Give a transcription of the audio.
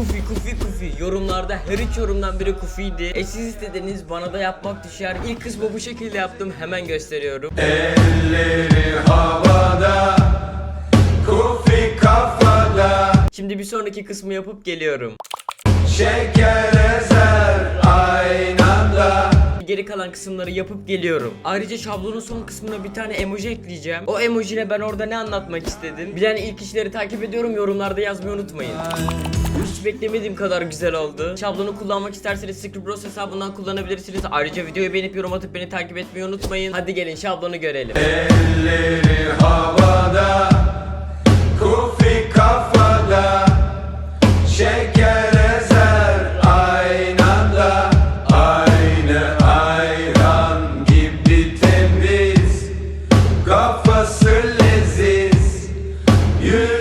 Kufi kufi kufi yorumlarda her üç yorumdan biri kufiydi. E siz istediniz bana da yapmak düşer. İlk kısmı bu şekilde yaptım hemen gösteriyorum. Elleri havada Kufi kafada Şimdi bir sonraki kısmı yapıp geliyorum. Şeker ezer aynı anda Geri kalan kısımları yapıp geliyorum. Ayrıca şablonun son kısmına bir tane emoji ekleyeceğim. O emojiyle ben orada ne anlatmak istedim? Bilen ilk kişileri takip ediyorum. Yorumlarda yazmayı unutmayın. Hiç beklemediğim kadar güzel oldu. Şablonu kullanmak isterseniz Scribros hesabından kullanabilirsiniz. Ayrıca videoyu beğenip yorum atıp beni takip etmeyi unutmayın. Hadi gelin şablonu görelim. Elleri havada, kufi kafada, şeker ezer aynada, aynı ayran gibi temiz, kafası leziz, yüz